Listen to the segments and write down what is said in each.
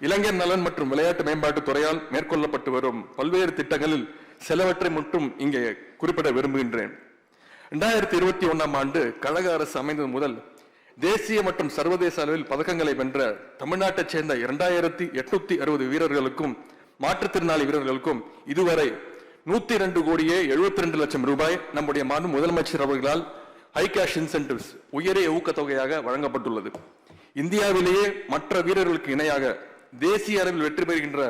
இளைஞர் நலன் மற்றும் விளையாட்டு மேம்பாட்டுத் துறையால் மேற்கொள்ளப்பட்டு வரும் பல்வேறு திட்டங்களில் சிலவற்றை மட்டும் இங்கே குறிப்பிட விரும்புகின்றேன். இரண்டாயிரத்தி இருபத்தி ஒண்ணாம் ஆண்டு கழக அரசு அமைந்தது முதல் தேசிய மற்றும் சர்வதேச அளவில் பதக்கங்களை வென்ற தமிழ்நாட்டைச் சேர்ந்த இரண்டாயிரத்தி எட்நூத்தி அறுபது வீரர்களுக்கும் மாற்றுத்திறனாளி வீரர்களுக்கும் இதுவரை நூத்தி ரெண்டு கோடியே எழுபத்தி ரெண்டு லட்சம் ரூபாய் நம்முடைய மாநில முதலமைச்சர் அவர்களால் ஹை கேஷ் இன்சென்டிவ்ஸ் உயரிய ஊக்கத்தொகையாக வழங்கப்பட்டுள்ளது. இந்தியாவிலேயே மற்ற வீரர்களுக்கு இணையாக தேசிய அளவில் வெற்றி பெறுகின்ற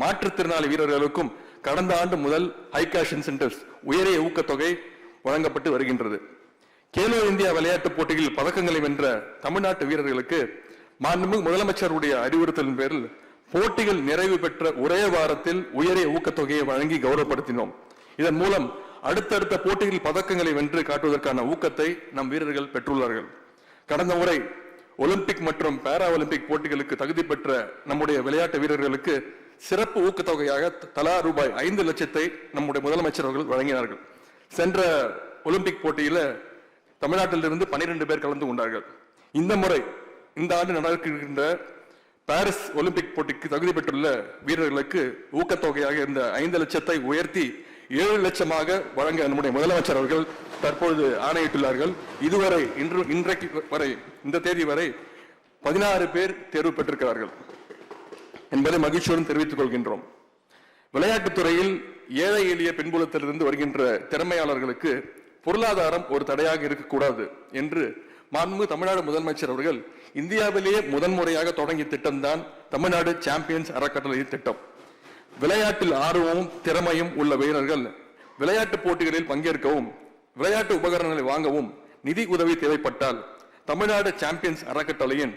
மாற்றுத்திறனாளி வீரர்களுக்கும் கடந்த ஆண்டு முதல் ஹைகாஷ் இன்சென்டிவ்ஸ் உயரிய ஊக்கத்தொகை வழங்கப்பட்டு வருகின்றது. கேலோ இந்தியா விளையாட்டுப் போட்டியில் பதக்கங்களை வென்ற தமிழ்நாட்டு வீரர்களுக்கு மாண்புமிகு முதலமைச்சருடைய அறிவுறுத்தலின் பேரில் போட்டிகள் நிறைவு பெற்ற ஒரே வாரத்தில் உயரிய ஊக்கத்தொகையை வழங்கி கௌரவப்படுத்தினோம். இதன் மூலம் அடுத்தடுத்த போட்டிகளில் பதக்கங்களை வென்று காட்டுவதற்கான ஊக்கத்தை நம் வீரர்கள் பெற்றுள்ளார்கள். கடந்த முறை ஒலிம்பிக் மற்றும் பாரா ஒலிம்பிக் போட்டிகளுக்கு தகுதி பெற்ற நம்முடைய விளையாட்டு வீரர்களுக்கு சிறப்பு ஊக்கத்தொகையாக தலா ரூபாய் ஐந்து லட்சத்தை நம்முடைய முதலமைச்சர் அவர்கள் வழங்கினார்கள். சென்ற ஒலிம்பிக் போட்டியில தமிழ்நாட்டிலிருந்து பனிரெண்டு பேர் கலந்து கொண்டார்கள். இந்த முறை இந்த ஆண்டு நடக்கின்ற பாரிஸ் ஒலிம்பிக் போட்டிக்கு தகுதி பெற்றுள்ள வீரர்களுக்கு ஊக்கத்தொகையாக இருந்த ஐந்து லட்சத்தை உயர்த்தி ஏழு லட்சமாக வழங்க நம்முடைய முதலமைச்சர் அவர்கள் தற்பொழுது ஆணையிட்டுள்ளார்கள். இதுவரை இன்று இன்றைக்கு வரை இந்த தேதி வரை பதினாறு பேர் தேர்வு பெற்றிருக்கிறார்கள் என்பதை மகிழ்ச்சியுடன் தெரிவித்துக் கொள்கின்றோம். விளையாட்டுத் துறையில் ஏழை எளிய பின்புலத்திலிருந்து வருகின்ற திறமையாளர்களுக்கு பொருளாதாரம் ஒரு தடையாக இருக்கக்கூடாது என்று மாண்பு தமிழ்நாடு முதலமைச்சர் அவர்கள் இந்தியாவிலேயே முதன்முறையாக தொடங்கிய திட்டம்தான் தமிழ்நாடு சாம்பியன்ஸ் அறக்கட்டளை திட்டம். விளையாட்டில் ஆர்வமும் திறமையும் உள்ள வீரர்கள் விளையாட்டு போட்டிகளில் பங்கேற்கவும் விளையாட்டு உபகரணங்களை வாங்கவும் நிதி உதவி தேவைப்பட்டால் தமிழ்நாடு சாம்பியன்ஸ் அறக்கட்டளையின்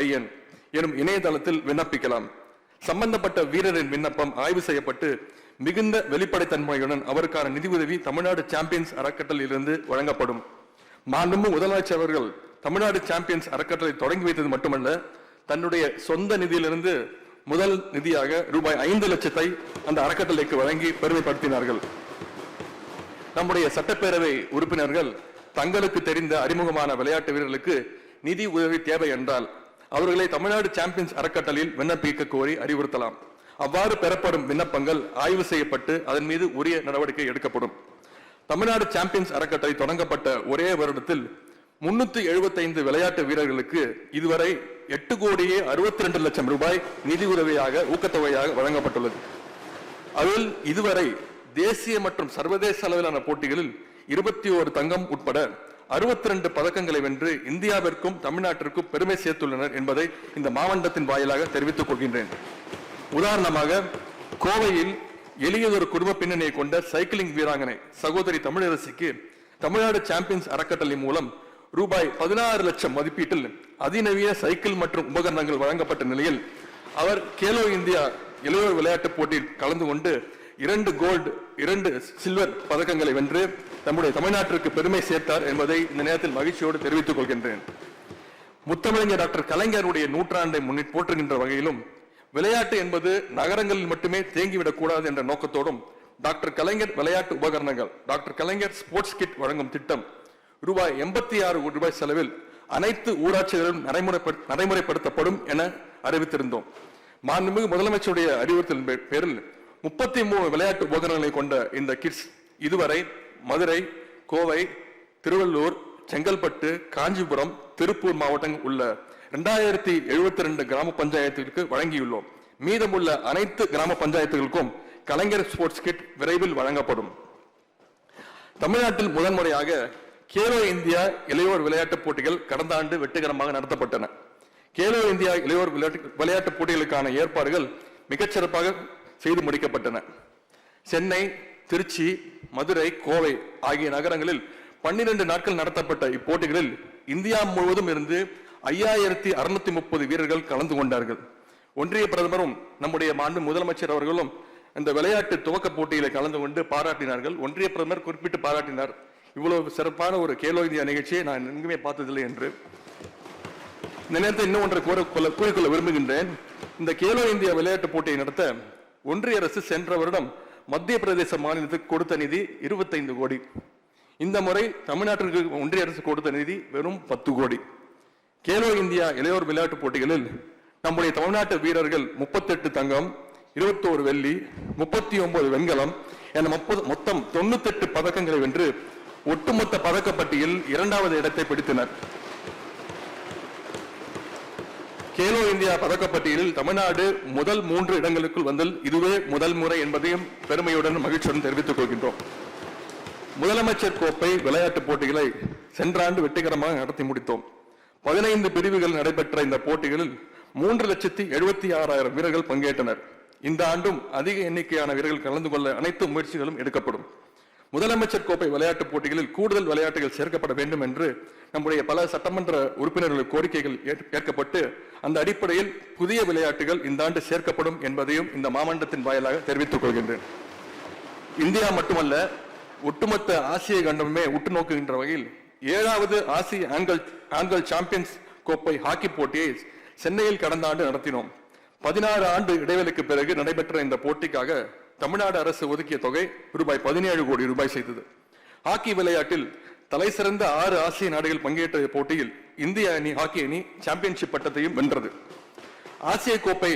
ஐஎன் எனும் இணையதளத்தில் விண்ணப்பிக்கலாம். சம்பந்தப்பட்ட வீரரின் விண்ணப்பம் ஆய்வு செய்யப்பட்டு மிகுந்த வெளிப்படைத்தன்மையுடன் அவருக்கான நிதி உதவி தமிழ்நாடு சாம்பியன்ஸ் அறக்கட்டளையிலிருந்து வழங்கப்படும். மாண்புமிகு முதலமைச்சர் அவர்கள் தமிழ்நாடு சாம்பியன்ஸ் அறக்கட்டளை தொடங்கி வைத்தது மட்டுமல்ல தன்னுடைய சொந்த நிதியிலிருந்து முதல் நிதியாக ரூபாய் ஐந்து லட்சத்தை அந்த அறக்கட்டளைக்கு வழங்கி பெருமைப்படுத்தினார்கள். நம்முடைய சட்டப்பேரவை உறுப்பினர்கள் தங்களுக்கு தெரிந்த அறிமுகமான விளையாட்டு வீரர்களுக்கு நிதி உதவி தேவை என்றால் அவர்களை தமிழ்நாடு சாம்பியன்ஸ் அறக்கட்டளையில் விண்ணப்பிக்க கோரி அறிவுறுத்தலாம். அவ்வாறு பெறப்படும் விண்ணப்பங்கள் ஆய்வு செய்யப்பட்டு அதன் மீது உரிய நடவடிக்கை எடுக்கப்படும். தமிழ்நாடு சாம்பியன்ஸ் அறக்கட்டளை தொடங்கப்பட்ட ஒரே வருடத்தில் முன்னூத்தி எழுபத்தைந்து விளையாட்டு வீரர்களுக்கு இதுவரை எட்டு கோடியே அறுபத்தி ரெண்டு லட்சம் ரூபாய் நிதி உதவியாக ஊக்கத்தொகையாக வழங்கப்பட்டுள்ளது. அதில் இதுவரை தேசிய மற்றும் சர்வதேச அளவிலான போட்டிகளில் இருபத்தி ஓரு தங்கம் உட்பட அறுபத்தி ரெண்டு பதக்கங்களை வென்று இந்தியாவிற்கும் தமிழ்நாட்டிற்கும் பெருமை சேர்த்துள்ளனர் என்பதை இந்த மாவட்டத்தின் வாயிலாக தெரிவித்துக் கொள்கின்றேன். உதாரணமாக கோவையில் எளியதொரு குடும்ப பின்னணியை கொண்ட சைக்கிளிங் வீராங்கனை சகோதரி தமிழரசிக்கு தமிழ்நாடு சாம்பியன்ஸ் அறக்கட்டளை மூலம் ரூபாய் பதினாறு லட்சம் மதிப்பீட்டில் அதிநவீன சைக்கிள் மற்றும் உபகரணங்கள் வழங்கப்பட்ட நிலையில் அவர் கேலோ இந்தியா இளையோர் விளையாட்டுப் போட்டியில் கலந்து கொண்டு இரண்டு கோல்டு இரண்டு சில்வர் பதக்கங்களை வென்று நம்முடைய தமிழ்நாட்டிற்கு பெருமை சேர்த்தார் என்பதை இந்த நேரத்தில் மகிழ்ச்சியோடு தெரிவித்துக் கொள்கின்றேன். முத்தமிழஞ்சர் டாக்டர் கலைஞருடைய நூற்றாண்டை முன்னிட்டு போற்றுகின்ற வகையிலும் விளையாட்டு என்பது நகரங்களில் மட்டுமே தேங்கிவிடக்கூடாது என்ற நோக்கத்தோடும் டாக்டர் கலைஞர் விளையாட்டு உபகரணங்கள் டாக்டர் கலைஞர் ஸ்போர்ட்ஸ் கிட் வழங்கும் திட்டம் ரூபாய் எண்பத்தி ஆறு கோடி ரூபாய் செலவில் அனைத்து ஊராட்சிகளும் நடைமுறைப்படு- நடைமுறைப்படுத்தப்படும் என அறிவித்திருந்தோம். மாண்புமிகு முதலமைச்சருடைய அறிவுறுத்தலின் பேரில் முப்பத்தி மூணு விளையாட்டு உபகரணங்களை கொண்ட இந்த கிட்ஸ் இதுவரை மதுரை கோவை திருவள்ளூர் செங்கல்பட்டு காஞ்சிபுரம் திருப்பூர் மாவட்டங்கள் உள்ள இரண்டாயிரத்தி எழுபத்தி ரெண்டு கிராம பஞ்சாயத்துகளுக்கு வழங்கியுள்ளோம். மீதமுள்ள அனைத்து கிராம பஞ்சாயத்துகளுக்கும் கலைஞர் ஸ்போர்ட்ஸ் கிட் விரைவில் வழங்கப்படும். தமிழ்நாட்டில் முதன்முறையாக கேலோ இந்தியா இளையோர் விளையாட்டுப் போட்டிகள் கடந்த ஆண்டு வெற்றிகரமாக நடத்தப்பட்டன. கேலோ இந்தியா இளையோர் விளையாட்டு விளையாட்டுப் போட்டிகளுக்கான ஏற்பாடுகள் மிகச்சிறப்பாக செய்து முடிக்கப்பட்டன. சென்னை திருச்சி மதுரை கோவை ஆகிய நகரங்களில் பன்னிரண்டு நாட்கள் நடத்தப்பட்ட இப்போட்டிகளில் இந்தியா முழுவதும் இருந்து ஐயாயிரத்தி அறுநூத்தி முப்பது வீரர்கள் கலந்து கொண்டார்கள். ஒன்றிய பிரதமரும் நம்முடைய மாண்பு முதலமைச்சர் அவர்களும் இந்த விளையாட்டு துவக்க போட்டியில கலந்து கொண்டு பாராட்டினார்கள். ஒன்றிய பிரதமர் குறிப்பிட்டு பாராட்டினார். இவ்வளவு சிறப்பான ஒரு கேலோ இந்தியா நிகழ்ச்சியை நான் எங்குமே பார்த்ததில்லை என்று. இந்த நேரத்தில் இன்னும் ஒன்றை கூற கூறிக்கொள்ள விரும்புகின்றேன். இந்த கேலோ இந்தியா விளையாட்டுப் போட்டியை நடத்த ஒன்றிய அரசு சென்ற வருடம் மத்திய பிரதேச மாநிலத்துக்கு கொடுத்த நிதி இருபத்தைந்து கோடி. இந்த முறை தமிழ்நாட்டிற்கு ஒன்றிய அரசு கொடுத்த நிதி வெறும் பத்து கோடி. கேலோ இந்தியா இளையோர் விளையாட்டுப் போட்டிகளில் நம்முடைய தமிழ்நாட்டு வீரர்கள் முப்பத்தெட்டு தங்கம் இருபத்தோரு வெள்ளி முப்பத்தி ஒன்பது வெண்கலம் என முப்பது மொத்தம் தொண்ணூத்தெட்டு பதக்கங்களை வென்று ஒட்டுமொத்த பதக்கப்பட்டியில் இரண்டாவது இடத்தை பிடித்தனர். கேலோ இந்தியா பதக்கப்பட்டியலில் தமிழ்நாடு முதல் மூன்று இடங்களுக்குள் வந்தல் இதுவே முதல் முறை என்பதையும் பெருமையுடன் மகிழ்ச்சியுடன் தெரிவித்துக் கொள்கின்றோம். முதலமைச்சர் கோப்பை விளையாட்டுப் போட்டிகளை சென்ற ஆண்டு வெற்றிகரமாக நடத்தி முடித்தோம். பதினைந்து பிரிவுகள் நடைபெற்ற இந்த போட்டிகளில் மூன்று லட்சத்தி எழுபத்தி ஆறாயிரம் வீரர்கள் பங்கேற்றனர். இந்த ஆண்டும் அதிக எண்ணிக்கையான வீரர்கள் கலந்து கொள்ள அனைத்து முயற்சிகளும் எடுக்கப்படும். முதலமைச்சர் கோப்பை விளையாட்டுப் போட்டிகளில் கூடுதல் விளையாட்டுகள் சேர்க்கப்பட வேண்டும் என்று நம்முடைய பல சட்டமன்ற உறுப்பினர்கள் கோரிக்கைகள் ஏற்கப்பட்டு அந்த அடிப்படையில் புதிய விளையாட்டுகள் இந்த ஆண்டு சேர்க்கப்படும் என்பதையும் இந்த மாமண்டத்தின் வாயிலாக தெரிவித்துக் கொள்கின்றேன். இந்தியா மட்டுமல்ல ஒட்டுமொத்த ஆசிய கண்டமே உற்று நோக்குகின்ற வகையில் ஏழாவது ஆசிய ஆங்கிள் ஆங்கிள் சாம்பியன்ஸ் கோப்பை ஹாக்கி போட்டியை சென்னையில் கடந்த ஆண்டு நடத்தினோம். பதினாறு ஆண்டு இடைவெளிக்கு பிறகு நடைபெற்ற இந்த போட்டிக்காக தமிழ்நாடு அரசு ஒதுக்கிய தொகை ரூபாய் பதினேழு கோடி ரூபாய் செய்தது. ஹாக்கி விளையாட்டில் தலைசிறந்த ஆறு ஆசிய நாடுகள் பங்கேற்ற போட்டியில் இந்திய அணி ஹாக்கி அணி சாம்பியன்ஷிப் பட்டத்தையும் வென்றது. ஆசிய கோப்பை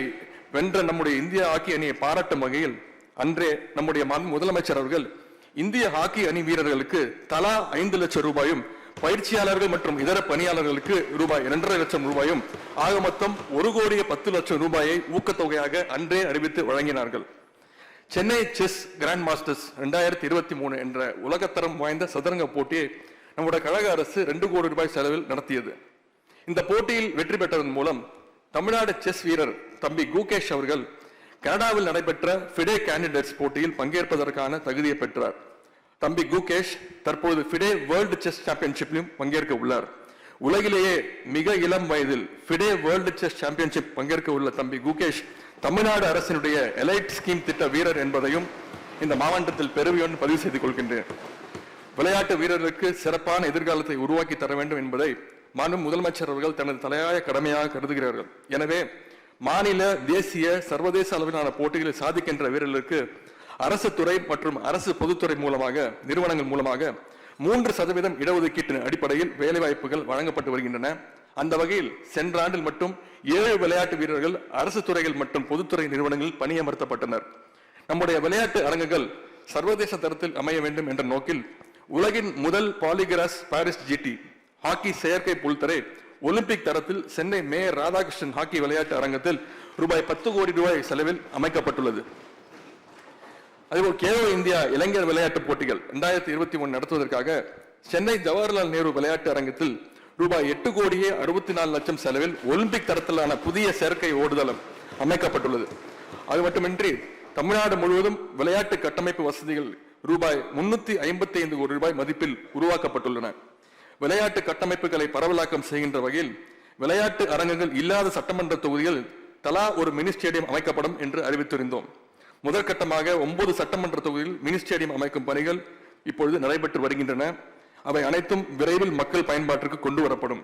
வென்ற நம்முடைய இந்திய ஹாக்கி அணியை பாராட்டும் வகையில் அன்றே நம்முடைய முதலமைச்சர் அவர்கள் இந்திய ஹாக்கி அணி வீரர்களுக்கு தலா ஐந்து லட்சம் ரூபாயும் பயிற்சியாளர்கள் மற்றும் இதர பணியாளர்களுக்கு ரூபாய் இரண்டரை லட்சம் ரூபாயும் ஆக மொத்தம் ஒரு கோடியே பத்து லட்சம் ரூபாயை ஊக்கத்தொகையாக அன்றே அறிவித்து வழங்கினார்கள். சென்னை செஸ் கிராண்ட் மாஸ்டர்ஸ் ரெண்டாயிரத்தி இருபத்தி மூணு என்ற உலகத்தரம் வாய்ந்த சதுரங்க போட்டியை நம்முடைய கழக அரசு ரெண்டு கோடி ரூபாய் செலவில் நடத்தியது. இந்த போட்டியில் வெற்றி பெற்றதன் மூலம் தமிழ்நாடு செஸ் வீரர் தம்பி குகேஷ் அவர்கள் கனடாவில் நடைபெற்ற ஃபிடே கேண்டிடேட்ஸ் போட்டியில் பங்கேற்பதற்கான தகுதியை பெற்றார். தம்பி குகேஷ் தற்போது ஃபிடே வேர்ல்டு செஸ் சாம்பியன்ஷிப்லையும் பங்கேற்க உள்ளார். உலகிலேயே மிக இளம் வயதில் ஃபிடே வேர்ல்டு செஸ் சாம்பியன்ஷிப் பங்கேற்க உள்ள தம்பி குகேஷ் தமிழ்நாடு அரசினுடைய எலைட் ஸ்கீம் திட்ட வீரர் என்பதையும் இந்த மாவட்டத்தில் பெருமையுடன் பதிவு செய்து கொள்கின்றேன். விளையாட்டு வீரர்களுக்கு சிறப்பான எதிர்காலத்தை உருவாக்கி தர வேண்டும் என்பதை மாண்பு முதலமைச்சர் அவர்கள் தனது தலையாய கடமையாக கருதுகிறார்கள். எனவே மாநில தேசிய சர்வதேச அளவிலான போட்டிகளில் சாதிக்கின்ற வீரர்களுக்கு அரசு துறை மற்றும் அரசு பொதுத்துறை மூலமாக நிறுவனங்கள் மூலமாக மூன்று சதவீதம் இடஒதுக்கீட்டின் அடிப்படையில் வேலைவாய்ப்புகள் வழங்கப்பட்டு வருகின்றன. அந்த வகையில் சென்ற ஆண்டில் மட்டும் ஏழு விளையாட்டு வீரர்கள் அரசு துறைகள் மற்றும் பொதுத்துறை நிறுவனங்களில் பணியமர்த்தப்பட்டனர். நம்முடைய விளையாட்டு அரங்குகள் சர்வதேச தரத்தில் அமைய வேண்டும் என்ற நோக்கில் உலகின் முதல் பாலிகிராஸ் பாரிஸ் ஜிடி ஹாக்கி செயற்கை புல்தரை ஒலிம்பிக் தரத்தில் சென்னை மேயர் ராதாகிருஷ்ணன் ஹாக்கி விளையாட்டு அரங்கத்தில் ரூபாய் பத்து கோடி ரூபாய் செலவில் அமைக்கப்பட்டுள்ளது. அதேபோல் கேலோ இந்தியா இளைஞர் விளையாட்டுப் போட்டிகள் இரண்டாயிரத்தி இருபத்தி ஒன்று நடத்துவதற்காக சென்னை ஜவஹர்லால் நேரு விளையாட்டு அரங்கத்தில் ரூபாய் எட்டு கோடியே அறுபத்தி நாலு லட்சம் செலவில் ஒலிம்பிக் தரத்திலான புதிய செயற்கை ஓடுதளம் அமைக்கப்பட்டுள்ளது. அது மட்டுமின்றி தமிழ்நாடு முழுவதும் விளையாட்டு கட்டமைப்பு வசதிகள் ரூபாய் முன்னூத்தி ஐம்பத்தி ஐந்து கோடி ரூபாய் மதிப்பில் உருவாக்கப்பட்டுள்ளன. விளையாட்டு கட்டமைப்புகளை பரவலாக்கம் செய்கின்ற வகையில் விளையாட்டு அரங்கங்கள் இல்லாத சட்டமன்ற தொகுதிகள் தலா ஒரு மினி ஸ்டேடியம் அமைக்கப்படும் என்று அறிவித்திருந்தோம். முதற்கட்டமாக ஒன்பது சட்டமன்ற தொகுதியில் மினி ஸ்டேடியம் அமைக்கும் பணிகள் இப்பொழுது நடைபெற்று வருகின்றன. அவை அனைத்தும் விரைவில் மக்கள் பயன்பாட்டிற்கு கொண்டு வரப்படும்.